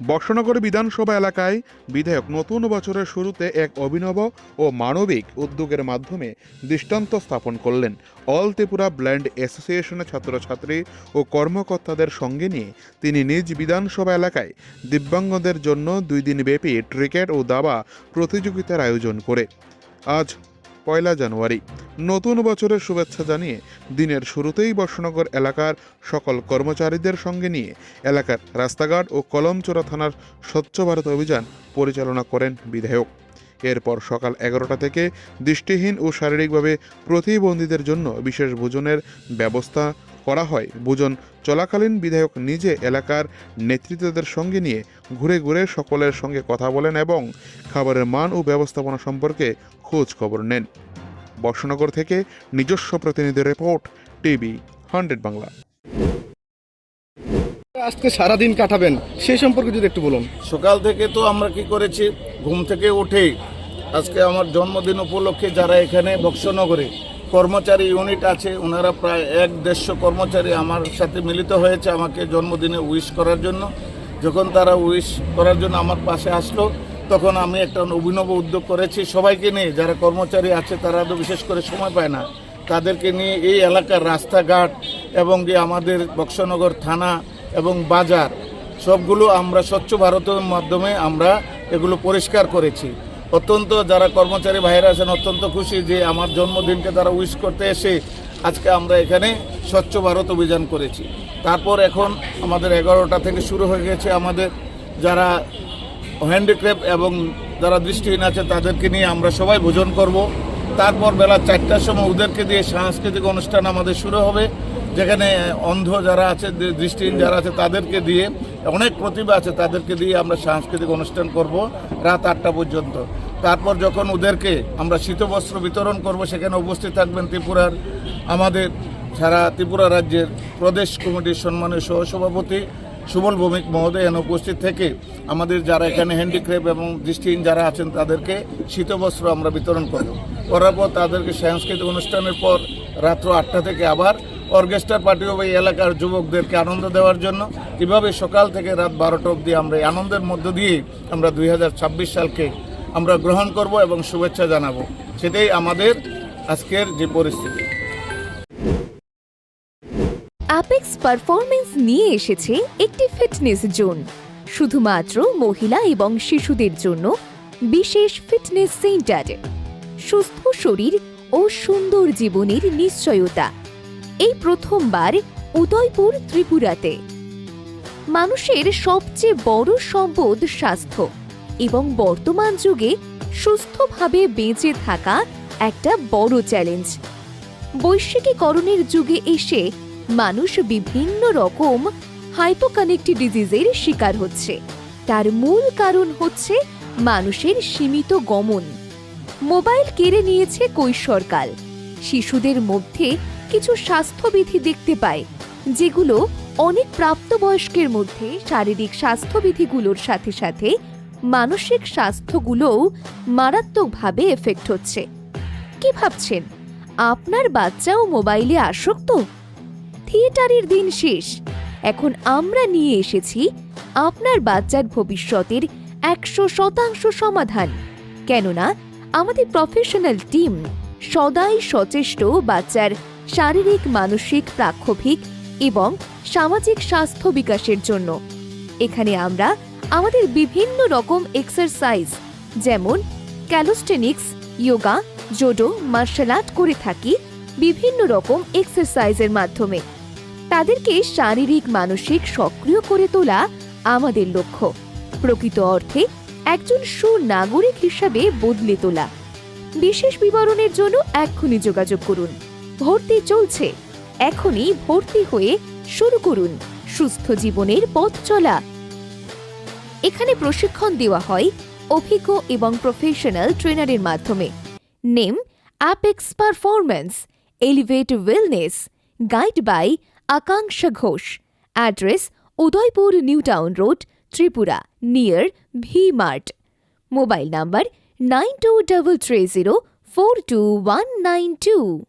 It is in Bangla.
বর্ষনগর বিধানসভা এলাকায় বিধায়ক নতুন বছরের শুরুতে এক অভিনব ও মানবিক উদ্যোগের মাধ্যমে দৃষ্টান্ত স্থাপন করলেন। অল ত্রিপুরা ব্ল্যান্ড অ্যাসোসিয়েশনের ছাত্রছাত্রী ও কর্মকর্তাদের সঙ্গে নিয়ে তিনি নিজ বিধানসভা এলাকায় দিব্যাঙ্গদের জন্য দুই দিন ব্যাপী ক্রিকেট ও দাবা প্রতিযোগিতার আয়োজন করে। আজ পয়লা জানুয়ারি। নতুন বছরের শুভেচ্ছা জানিয়ে দিনের শুরুতেই বর্ষনগর এলাকার সকল কর্মচারীদের সঙ্গে নিয়ে এলাকার রাস্তাঘাট ও কলমচোরা থানার স্বচ্ছ ভারত অভিযান পরিচালনা করেন বিধায়ক। এরপর সকাল এগারোটা থেকে দৃষ্টিহীন ও শারীরিকভাবে প্রতিবন্ধীদের জন্য বিশেষ ভোজনের ব্যবস্থা করা হয়। বুজন চলাকালীন বিধায়ক নিজে এলাকার নেতৃত্বদের সঙ্গে নিয়ে ঘুরে ঘুরে সকলের সঙ্গে কথা বলেন এবং খাবারের মান ও ব্যবস্থাপনা সম্পর্কে খোঁজ খবর নেন। বর্ষনগর থেকে নিজস্ব প্রতিনিধি রিপোর্ট টিভি হান্ড্রেড বাংলা। আজকে সারাদিন কাটাবেন সেই সম্পর্কে যদি একটু বলুন। সকাল থেকে তো আমরা কি করেছি ঘুম থেকে উঠেই আজকে আমার জন্মদিন উপলক্ষে যারা এখানে বক্সনগরে কর্মচারী ইউনিট আছে, ওনারা প্রায় এক দেড়শো কর্মচারী আমার সাথে মিলিত হয়েছে আমাকে জন্মদিনে উইশ করার জন্য। যখন তারা উইশ করার জন্য আমার পাশে আসলো, তখন আমি একটা অভিনব উদ্যোগ করেছি। সবাইকে নিয়ে, যারা কর্মচারী আছে, তারা তো বিশেষ করে সময় পায় না। তাদেরকে নিয়ে এই এলাকার রাস্তাঘাট এবং যে আমাদের বক্সনগর থানা এবং বাজার, সবগুলো আমরা স্বচ্ছ ভারতের মাধ্যমে আমরা এগুলো পরিষ্কার করেছি। অত্যন্ত যারা কর্মচারী ভাইয়েরা আছেন, অত্যন্ত খুশি যে আমার জন্মদিনকে তারা উইশ করতে এসে আজকে আমরা এখানে স্বচ্ছ ভারত অভিযান করেছি। তারপর এখন আমাদের এগারোটা থেকে শুরু হয়ে গেছে আমাদের যারা হ্যান্ডিক্রাফট এবং যারা দৃষ্টিহীন আছে তাদেরকে নিয়ে আমরা সবাই ভোজন করব। তারপর বেলা চারটার সময় ওদেরকে দিয়ে সাংস্কৃতিক অনুষ্ঠান আমাদের শুরু হবে। যেখানে অন্ধ যারা আছে দৃষ্টিহীন যারা আছে, তাদেরকে দিয়ে, অনেক প্রতিভা আছে, তাদেরকে দিয়ে আমরা সাংস্কৃতিক অনুষ্ঠান করব রাত আটটা পর্যন্ত। তারপর যখন ওদেরকে আমরা শীতবস্ত্র বিতরণ করব, সেখানে উপস্থিত থাকবেন ত্রিপুরার আমাদের সারা ত্রিপুরা রাজ্যের প্রদেশ কমিটির সম্মানীয় সহসভাপতি সুবল ভৌমিক মহোদয় এখানে উপস্থিত থেকে আমাদের যারা এখানে হ্যান্ডিক্রাফট এবং দৃষ্টিহীন যারা আছেন, তাদেরকে শীতবস্ত্র আমরা বিতরণ করব। করার পর তাদেরকে সাংস্কৃতিক অনুষ্ঠানের পর রাত্র আটটা থেকে আবার অর্কেস্ট্রার পার্টি হবে এই এলাকার যুবকদেরকে আনন্দ দেওয়ার জন্য। এভাবে সকাল থেকে রাত বারোটা অবধি আমরা আনন্দের মধ্য দিয়ে আমরা দুই হাজার ছাব্বিশ সালকে আমরা গ্রহণ করব এবং শুভেচ্ছা জানাব। সেটাই আমাদের আজকের যে পরিস্থিতি। অ্যাপেক্স পারফরমেন্স নিয়ে এসেছে একটি ফিটনেস জোন শুধুমাত্র মহিলা এবং শিশুদের জন্য বিশেষ ফিটনেস সেন্টার সুস্থ শরীর ও সুন্দর জীবনের নিশ্চয়তা। এই প্রথমবার উদয়পুর ত্রিপুরাতে। মানুষের সবচেয়ে বড় সম্পদ স্বাস্থ্য এবং বর্তমান যুগে সুস্থভাবে বেঁচে থাকা একটা বড় চ্যালেঞ্জ। বৈশ্বিকীকরণের যুগে এসে মানুষ বিভিন্ন রকম হাইপোকানেক্টি ডিজিজের শিকার হচ্ছে। তার মূল কারণ হচ্ছে মানুষের সীমিত গমন। মোবাইল কেড়ে নিয়েছে কৈশোরকাল। শিশুদের মধ্যে কিছু স্বাস্থ্যবিধি দেখতে পায়, যেগুলো অনেক প্রাপ্তবয়স্কের মধ্যে শারীরিক স্বাস্থ্যবিধিগুলোর সাথে সাথে মানসিক স্বাস্থ্যগুলোও মারাত্মকভাবে এফেক্ট হচ্ছে। কি ভাবছেন? আপনার বাচ্চাও মোবাইলে আসক্ত? থিয়েটারের দিন শেষ। এখন আমরা নিয়ে এসেছি আপনার বাচ্চার ভবিষ্যতের একশো শতাংশ সমাধান। কেননা, আমাদের প্রফেশনাল টিম সদাই সচেষ্ট বাচ্চার শারীরিক, মানসিক, প্রাক্ষোভিক এবং সামাজিক স্বাস্থ্য বিকাশের জন্য। এখানে আমরা আমাদের বিভিন্ন রকম এক্সারসাইজ যেমন calisthenics yoga judo martial art করে থাকি বিভিন্ন রকম এক্সারসাইজের মাধ্যমে। তাদেরকে শারীরিক, মানসিক সক্রিয় করে তোলা আমাদের লক্ষ্য। প্রকৃত অর্থে একজন সুনাগরিক হিসাবে বদলে তোলা। বিশেষ বিবরণের জন্য এক্ষুনি যোগাযোগ করুন। ভর্তি চলছে। এখনই ভর্তি হয়ে শুরু করুন। সুস্থ জীবনের পথ চলা। এখানে প্রশিক্ষণ দেওয়া হয় অভিজ্ঞ এবং প্রফেশনাল ট্রেনারের মাধ্যমে। Name apex performance elevate wellness guide by Akanksha Ghosh address Udaipur new town road Tripura near V mart mobile number nine two double three zero four two one nine two.